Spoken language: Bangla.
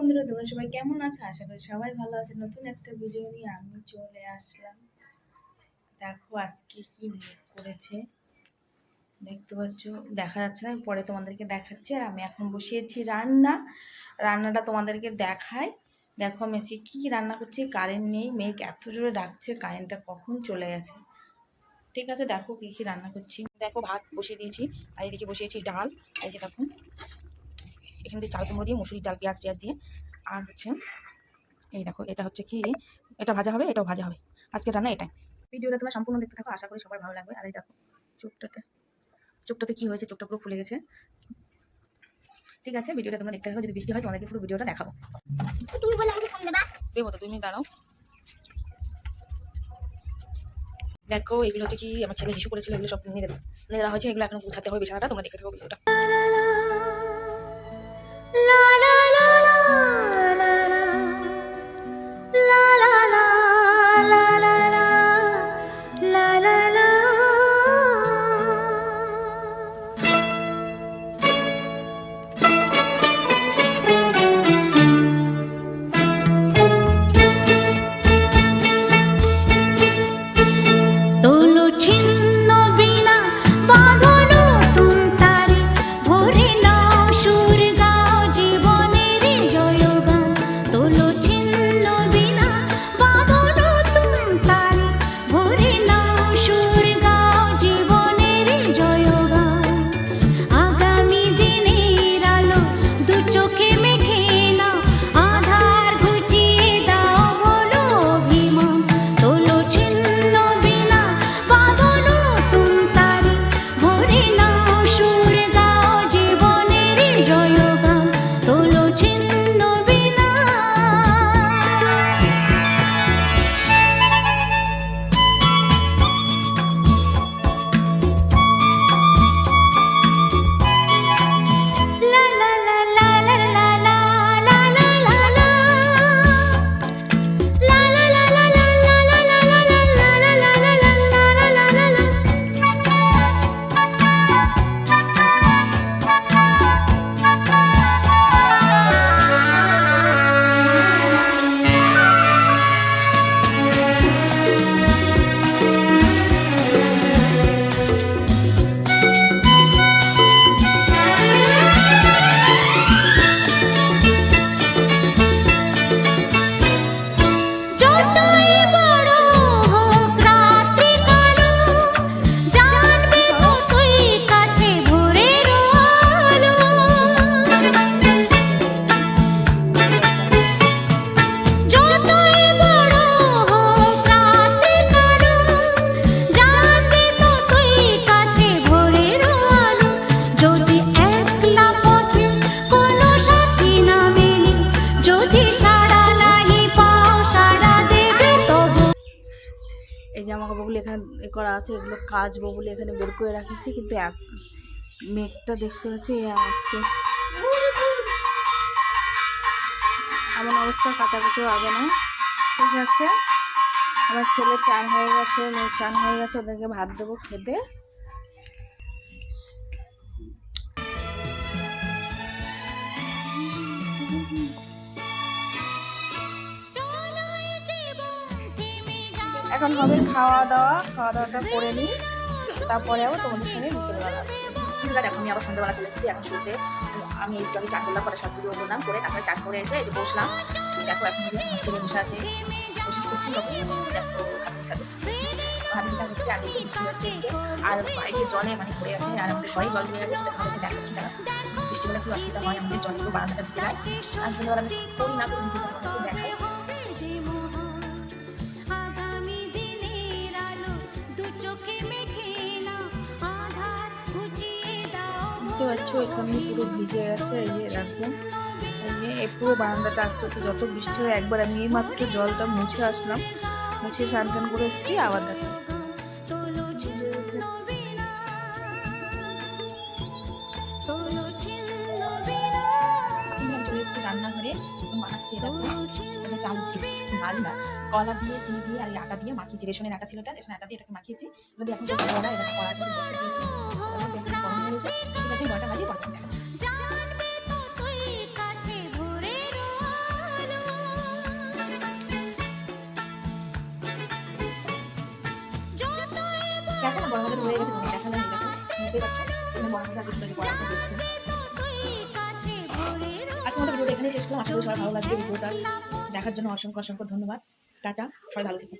বন্ধুরা, তোমরা সবাই কেমন আছো? আশা করি সবাই ভালো আছে। নতুন একটা ভিডিও নিয়ে আমি চলে আসলাম। দেখো আজকে কি করেছে। দেখতে পাচ্ছ, দেখা যাচ্ছে না পরে তোমাদেরকে দেখাচ্ছি। আর আমি এখন বসিয়েছি রান্না। রান্নাটা তোমাদেরকে দেখাই। দেখো আমি আজকে কী রান্না করছি কারেন্ট নেই। মেঘ এত জোরে ডাকছে কারেন্টটা কখন চলে গেছে। ঠিক আছে, দেখো কী কী রান্না করছি। দেখো ভাত বসিয়ে দিয়েছি, আর এদিকে বসিয়েছি ডাল। এই যে দেখো। এখান থেকে চাল কুমড়ো দিয়ে মুসুরির ডাল পেঁয়াজ টিয়াজ দিয়ে। আর হচ্ছে এই দেখো এটা হচ্ছে কি এটা ভাজা হবে এটাও ভাজা হবে। আজকে রান্না এটাই। ভিডিওটা তোমরা সম্পূর্ণ দেখতে থাকো আশা করি সবার ভালো লাগবে। আর এই দেখো চোখটাতে চোখটাতে কী হয়েছে চোখটা পুরো ফুলে গেছে। ঠিক আছে ভিডিওটা তোমরা দেখতে থাকো যদি বৃষ্টি হয় তোমাদেরকে পুরো ভিডিওটা দেখাবো। তুমি বলে আমাকে ফোন দেবা। দেবো তো তুমি দাঁড়াও। দেখো এগুলো হচ্ছে কি আমার ছেলে হিসু করেছিল এগুলো সব নিয়ে নিয়ে দেওয়া হয়েছে এগুলো এখন গুছাতে হবে বিছানাটা তোমরা দেখে থাকো ভিডিওটা। No. এই জামা কাপড়গুলো এখানে এ করা আছে, এগুলো কাচবো বলে এখানে বের করে রাখিছি, কিন্তু এক- মেঘটা দেখতে পাচ্ছি আজকে এমন অবস্থা, কাচাকুচি হবে না। ঠিক আছে, আমার ছেলে চান হয়ে গেছে, মেয়ে চান হয়ে গেছে, ওদেরকে ভাত দেবো খেতে। এখন হবে খাওয়া দাওয়া খাওয়া দাওয়াটা করে নিই। তারপরে আবার তোমাদের সঙ্গে বিকেলবেলা আছে এখন আমি আবার সন্ধ্যাবেলা চলে এসেছি, এখন শুরুতে আমি একটু আমি চান করলাম পরে সব কিছু করলাম করে, তারপরে চান করে এসে যে বসলাম। দেখো এখন ছেলে বসে আছে, বসে করছি দেখো দেখা দেখা হচ্ছে একটু আর বাইরে জলে মানে পড়ে আছে, আর আমাদের ঘরে জল নিয়ে গেছে সেটা দেখাচ্ছি না। বৃষ্টি কি অসুবিধা হয়? আমাদের জল একটু বারান্দাটা দিতে যায়। আর সন্ধ্যাবেলা আমি করি না, করি দেখাই। দেখতে পাচ্ছ, এখানে পুরো ভিজে গেছে, এই যে রাখব এই পুরো বারান্দাটা আস্তে আস্তে, যত বৃষ্টি হয়, একবার আমি এই মাত্র জলটা মুছে আসলাম। মুছে টান করে এসেছি, আবার দেখো রান্নাঘরে মাখাচ্ছি দেখো। চামচ ভালো না। কলা দিয়ে চিনি দিয়ে আর আটা দিয়ে মাখিয়েছি। রেশনের আটা ছিল ওটা রেশনের আটা দিয়ে এটাকে মাখিয়েছি। যদি এখন কলা এটা বসে দিয়েছি। দেখো না বড় হয়ে গেছে দেখো। বড় দিচ্ছে। এখানে শেষ করলাম আশা করি সবাই ভালো লাগবে ভিডিওটা। দেখার জন্য অসংখ্য অসংখ্য ধন্যবাদ। টাটা, সবাই ভালো থাকুন